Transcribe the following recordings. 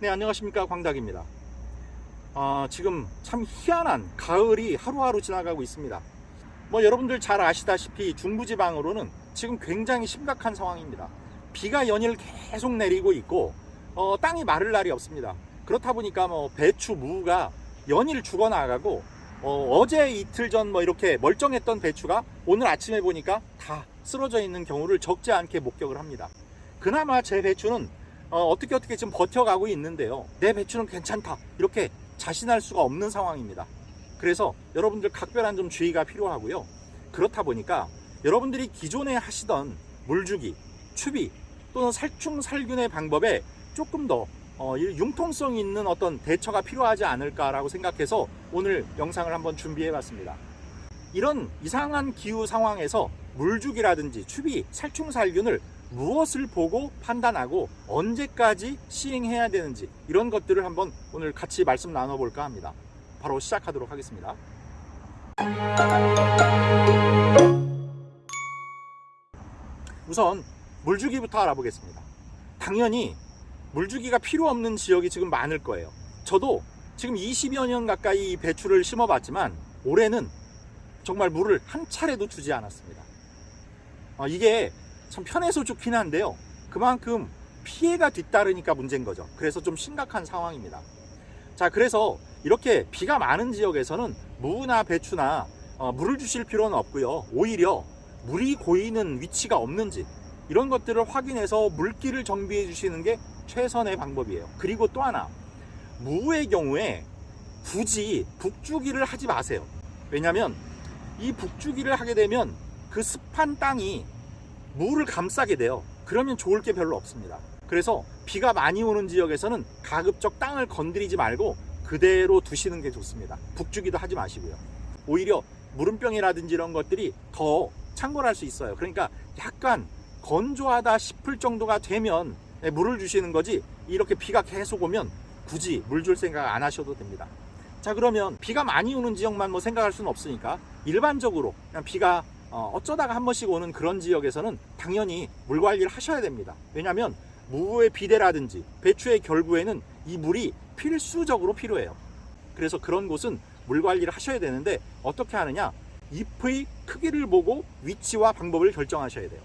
네, 안녕하십니까. 광닭입니다. 어, 지금 참 희한한 가을이 하루하루 지나가고 있습니다. 뭐 여러분들 잘 아시다시피 중부지방으로는 지금 굉장히 심각한 상황입니다. 비가 연일 계속 내리고 있고 어, 땅이 마를 날이 없습니다. 그렇다 보니까 뭐 배추, 무가 연일 죽어나가고 어, 제 이틀 전 뭐 이렇게 멀쩡했던 배추가 오늘 아침에 보니까 다 쓰러져 있는 경우를 적지 않게 목격을 합니다. 그나마 제 배추는 어, 떻게 어떻게 지금 버텨가고 있는데요. 내 배추는 괜찮다. 이렇게 자신할 수가 없는 상황입니다. 그래서 여러분들 각별한 좀 주의가 필요하고요. 그렇다 보니까 여러분들이 기존에 하시던 물주기, 추비 또는 살충 살균의 방법에 조금 더 어, 이 융통성 있는 어떤 대처가 필요하지 않을까라고 생각해서 오늘 영상을 한번 준비해 봤습니다. 이런 이상한 기후 상황에서 물주기라든지 추비, 살충 살균을 무엇을 보고 판단하고 언제까지 시행해야 되는지 이런 것들을 한번 오늘 같이 말씀 나눠볼까 합니다. 바로 시작하도록 하겠습니다. 우선 물주기부터 알아보겠습니다. 당연히 물주기가 필요 없는 지역이 지금 많을 거예요. 저도 지금 20여 년 가까이 이 배추를 심어봤지만 올해는 정말 물을 한 차례도 주지 않았습니다. 어, 이게 참 편해서 좋긴 한데요. 그만큼 피해가 뒤따르니까 문제인 거죠. 그래서 좀 심각한 상황입니다. 자, 그래서 이렇게 비가 많은 지역에서는 무나 배추나 어, 물을 주실 필요는 없고요. 오히려 물이 고이는 위치가 없는지 이런 것들을 확인해서 물기를 정비해 주시는 게 최선의 방법이에요. 그리고 또 하나 무의 경우에 굳이 북주기를 하지 마세요. 왜냐하면 이 북주기를 하게 되면 그 습한 땅이 물을 감싸게 돼요. 그러면 좋을 게 별로 없습니다. 그래서 비가 많이 오는 지역에서는 가급적 땅을 건드리지 말고 그대로 두시는 게 좋습니다. 북주기도 하지 마시고요. 오히려 물음병이라든지 이런 것들이 더 창궐할 수 있어요. 그러니까 약간 건조하다 싶을 정도가 되면 물을 주시는 거지 이렇게 비가 계속 오면 굳이 물 줄 생각 안 하셔도 됩니다. 자 그러면 비가 많이 오는 지역만 뭐 생각할 수는 없으니까 일반적으로 그냥 비가 어, 어쩌다가 한 번씩 오는 그런 지역에서는 당연히 물 관리를 하셔야 됩니다. 왜냐하면 무의 비대라든지 배추의 결부에는 이 물이 필수적으로 필요해요. 그래서 그런 곳은 물 관리를 하셔야 되는데 어떻게 하느냐? 잎의 크기를 보고 위치와 방법을 결정하셔야 돼요.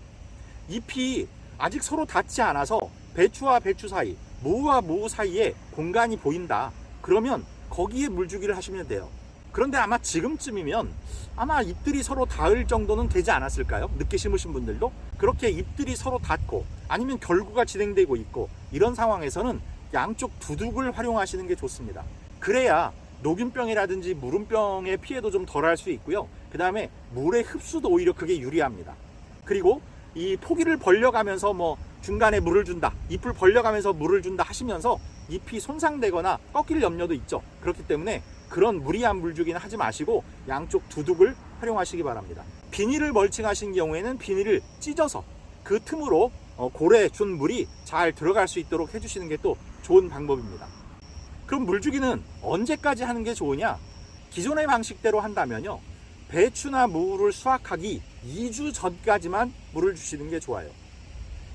잎이 아직 서로 닿지 않아서 배추와 배추 사이, 무와 무 사이에 공간이 보인다. 그러면 거기에 물주기를 하시면 돼요. 그런데 아마 지금쯤이면 아마 잎들이 서로 닿을 정도는 되지 않았을까요? 늦게 심으신 분들도 그렇게 잎들이 서로 닿고 아니면 결구가 진행되고 있고 이런 상황에서는 양쪽 두둑을 활용하시는 게 좋습니다. 그래야 녹균병이라든지 물음병의 피해도 좀 덜할 수 있고요. 그 다음에 물의 흡수도 오히려 그게 유리합니다. 그리고 이 포기를 벌려가면서 뭐 중간에 물을 준다, 잎을 벌려가면서 물을 준다 하시면서 잎이 손상되거나 꺾일 염려도 있죠. 그렇기 때문에 그런 무리한 물주기는 하지 마시고 양쪽 두둑을 활용하시기 바랍니다. 비닐을 멀칭하신 경우에는 비닐을 찢어서 그 틈으로 어, 고래 준 물이 잘 들어갈 수 있도록 해주시는 게 또 좋은 방법입니다. 그럼 물주기는 언제까지 하는 게 좋으냐? 기존의 방식대로 한다면요. 배추나 무를 수확하기 2주 전까지만 물을 주시는 게 좋아요.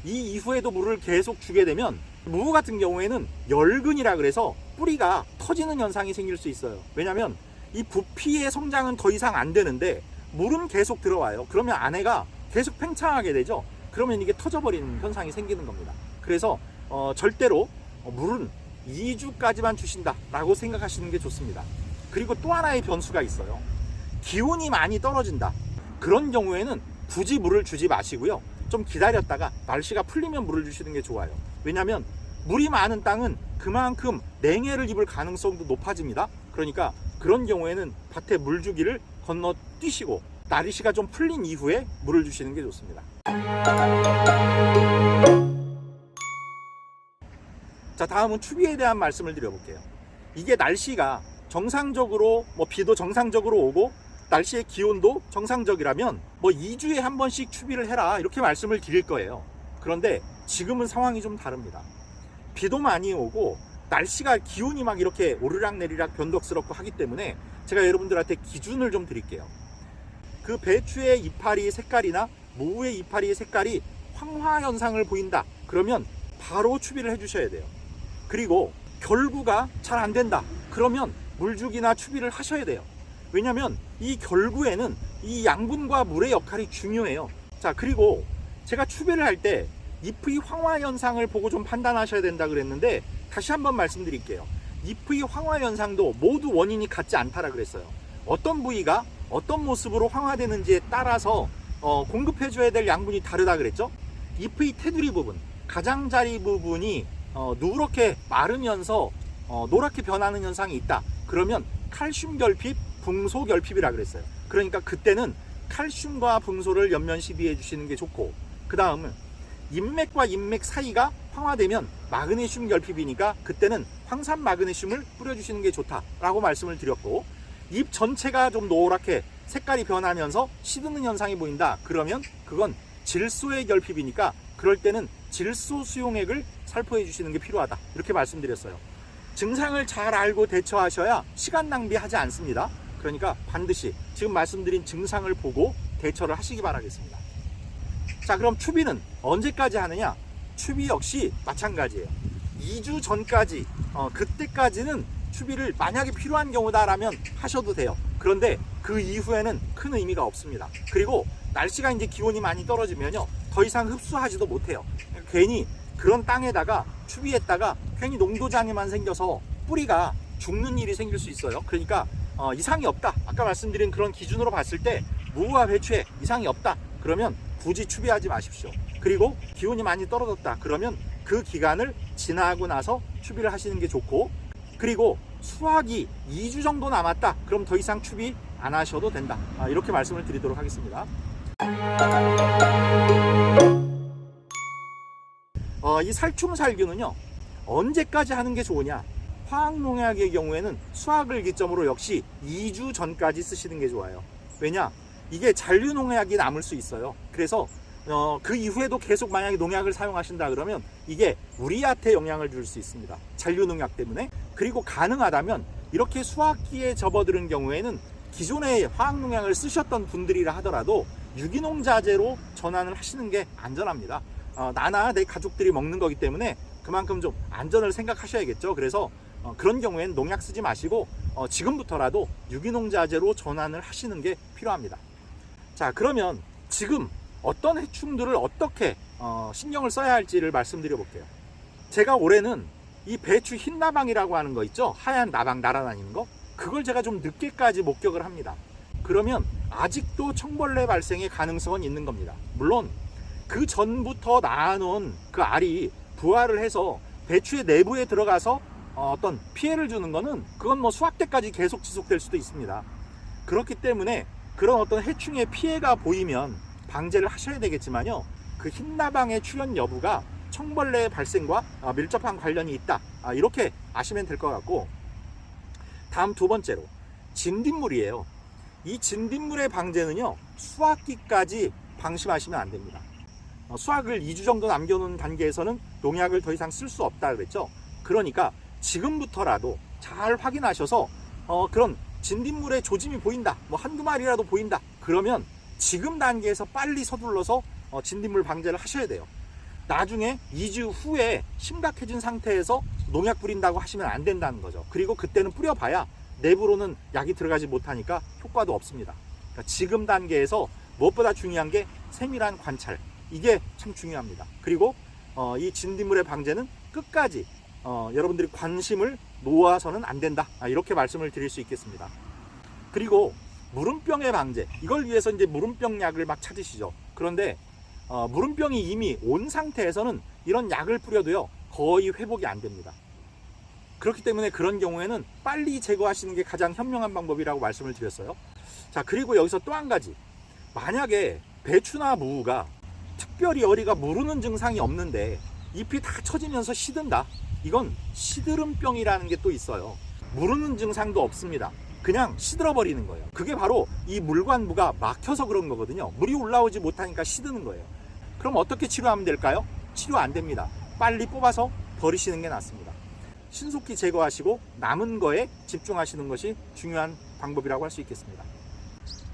이 이후에도 물을 계속 주게 되면 무 같은 경우에는 열근이라 그래서 뿌리가 터지는 현상이 생길 수 있어요. 왜냐하면 이 부피의 성장은 더 이상 안 되는데 물은 계속 들어와요. 그러면 안에가 계속 팽창하게 되죠. 그러면 이게 터져버리는 현상이 생기는 겁니다. 그래서 어, 절대로 물은 2주까지만 주신다라고 생각하시는 게 좋습니다. 그리고 또 하나의 변수가 있어요. 기온이 많이 떨어진다. 그런 경우에는 굳이 물을 주지 마시고요. 좀 기다렸다가 날씨가 풀리면 물을 주시는 게 좋아요. 왜냐하면 물이 많은 땅은 그만큼 냉해를 입을 가능성도 높아집니다. 그러니까 그런 경우에는 밭에 물 주기를 건너 뛰시고 날씨가 좀 풀린 이후에 물을 주시는 게 좋습니다. 자, 다음은 추비에 대한 말씀을 드려볼게요. 이게 날씨가 정상적으로 뭐 비도 정상적으로 오고 날씨의 기온도 정상적이라면 뭐 2주에 한 번씩 추비를 해라 이렇게 말씀을 드릴 거예요. 그런데 지금은 상황이 좀 다릅니다. 비도 많이 오고 날씨가 기온이 막 이렇게 오르락 내리락 변덕스럽고 하기 때문에 제가 여러분들한테 기준을 좀 드릴게요. 그 배추의 이파리 색깔이나 무의 이파리 색깔이 황화 현상을 보인다. 그러면 바로 추비를 해주셔야 돼요. 그리고 결구가 잘 안 된다. 그러면 물주기나 추비를 하셔야 돼요. 왜냐하면 이 결구에는 이 양분과 물의 역할이 중요해요. 자 그리고 제가 추비를 할 때 잎의 황화 현상을 보고 좀 판단하셔야 된다 그랬는데 다시 한번 말씀드릴게요. 잎의 황화 현상도 모두 원인이 같지 않다라 그랬어요. 어떤 부위가 어떤 모습으로 황화되는지에 따라서 어, 공급해줘야 될 양분이 다르다 그랬죠. 잎의 테두리 부분, 가장자리 부분이 어, 누렇게 마르면서 어, 노랗게 변하는 현상이 있다. 그러면 칼슘 결핍, 붕소 결핍이라 그랬어요. 그러니까 그때는 칼슘과 붕소를 연면 시비해 주시는 게 좋고 그 다음은 인맥과 인맥 사이가 황화되면 마그네슘 결핍이니까 그때는 황산 마그네슘을 뿌려주시는 게 좋다라고 말씀을 드렸고 잎 전체가 좀 노랗게 색깔이 변하면서 시드는 현상이 보인다. 그러면 그건 질소의 결핍이니까 그럴 때는 질소 수용액을 살포해 주시는 게 필요하다. 이렇게 말씀드렸어요. 증상을 잘 알고 대처하셔야 시간 낭비하지 않습니다. 그러니까 반드시 지금 말씀드린 증상을 보고 대처를 하시기 바라겠습니다. 자, 그럼 추비는 언제까지 하느냐? 추비 역시 마찬가지예요. 2주 전까지, 어, 그때까지는 추비를 만약에 필요한 경우다라면 하셔도 돼요. 그런데 그 이후에는 큰 의미가 없습니다. 그리고 날씨가 이제 기온이 많이 떨어지면요. 더 이상 흡수하지도 못해요. 괜히 그런 땅에다가 추비했다가 괜히 농도장애만 생겨서 뿌리가 죽는 일이 생길 수 있어요. 그러니까 어, 이상이 없다. 아까 말씀드린 그런 기준으로 봤을 때 무와 배추에 이상이 없다. 그러면 굳이 추비하지 마십시오. 그리고 기온이 많이 떨어졌다. 그러면 그 기간을 지나고 나서 추비를 하시는 게 좋고 그리고 수확이 2주 정도 남았다. 그럼 더 이상 추비 안 하셔도 된다. 아, 이렇게 말씀을 드리도록 하겠습니다. 어, 이 살충살균은요 언제까지 하는 게 좋으냐 화학농약의 경우에는 수확을 기점으로 역시 2주 전까지 쓰시는 게 좋아요 왜냐 이게 잔류 농약이 남을 수 있어요 그래서 어, 그 이후에도 계속 만약에 농약을 사용하신다 그러면 이게 우리한테 영향을 줄 수 있습니다 잔류 농약 때문에 그리고 가능하다면 이렇게 수확기에 접어드는 경우에는 기존에 화학 농약을 쓰셨던 분들이라 하더라도 유기농 자재로 전환을 하시는 게 안전합니다 어, 나나 내 가족들이 먹는 거기 때문에 그만큼 좀 안전을 생각하셔야겠죠. 그래서 어, 그런 경우에는 농약 쓰지 마시고 어, 지금부터라도 유기농 자재로 전환을 하시는 게 필요합니다. 자, 그러면 지금 어떤 해충들을 어떻게 어, 신경을 써야 할지를 말씀드려 볼게요. 제가 올해는 이 배추 흰 나방이라고 하는 거 있죠? 하얀 나방 날아다니는 거? 그걸 제가 좀 늦게까지 목격을 합니다. 그러면 아직도 청벌레 발생의 가능성은 있는 겁니다. 물론 그 전부터 낳아놓은 그 알이 부화를 해서 배추의 내부에 들어가서 어, 어떤 피해를 주는 거는 그건 뭐 수확 때까지 계속 지속될 수도 있습니다. 그렇기 때문에 그런 어떤 해충의 피해가 보이면 방제를 하셔야 되겠지만요. 그 흰나방의 출현 여부가 청벌레 발생과 아, 밀접한 관련이 있다. 아, 이렇게 아시면 될 것 같고 다음 두 번째로 진딧물이에요. 이 진딧물의 방제는요. 수확기까지 방심하시면 안 됩니다. 어, 수확을 2주 정도 남겨놓은 단계에서는 농약을 더 이상 쓸 수 없다 그랬죠. 그러니까 지금부터라도 잘 확인하셔서 어, 그런 진딧물의 조짐이 보인다. 뭐 한두 마리라도 보인다. 그러면 지금 단계에서 빨리 서둘러서 어, 진딧물 방제를 하셔야 돼요. 나중에 2주 후에 심각해진 상태에서 농약 뿌린다고 하시면 안 된다는 거죠. 그리고 그때는 뿌려봐야 내부로는 약이 들어가지 못하니까 효과도 없습니다. 그러니까 지금 단계에서 무엇보다 중요한 게 세밀한 관찰. 이게 참 중요합니다. 그리고 어, 이 진딧물의 방제는 끝까지 어, 여러분들이 관심을 놓아서는 안 된다. 아, 이렇게 말씀을 드릴 수 있겠습니다. 그리고 무름병의 방제 이걸 위해서 이제 무름병 약을 막 찾으시죠. 그런데 어, 무름병이 이미 온 상태에서는 이런 약을 뿌려도요 거의 회복이 안 됩니다. 그렇기 때문에 그런 경우에는 빨리 제거하시는 게 가장 현명한 방법이라고 말씀을 드렸어요. 자 그리고 여기서 또 한 가지 만약에 배추나 무가 특별히 어리가 무르는 증상이 없는데 잎이 다 처지면서 시든다. 이건 시드름병이라는 게 또 있어요. 무르는 증상도 없습니다. 그냥 시들어 버리는 거예요. 그게 바로 이 물관부가 막혀서 그런 거거든요. 물이 올라오지 못하니까 시드는 거예요. 그럼 어떻게 치료하면 될까요? 치료 안 됩니다. 빨리 뽑아서 버리시는 게 낫습니다. 신속히 제거하시고 남은 거에 집중하시는 것이 중요한 방법이라고 할 수 있겠습니다.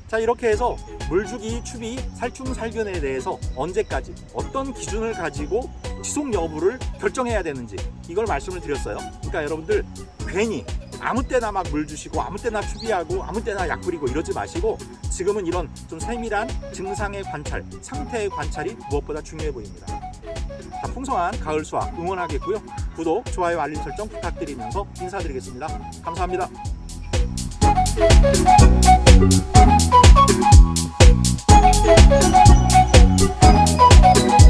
자 이렇게 해서 물주기, 추비, 살충 살균에 대해서 언제까지 어떤 기준을 가지고 지속 여부를 결정해야 되는지 이걸 말씀을 드렸어요. 그러니까 여러분들 괜히 아무 때나 막 물 주시고 아무 때나 추비하고 아무 때나 약 뿌리고 이러지 마시고 지금은 이런 좀 세밀한 증상의 관찰, 상태의 관찰이 무엇보다 중요해 보입니다. 자, 풍성한 가을 수확 응원하겠고요. 구독, 좋아요, 알림 설정 부탁드리면서 인사드리겠습니다. 감사합니다. Thank you.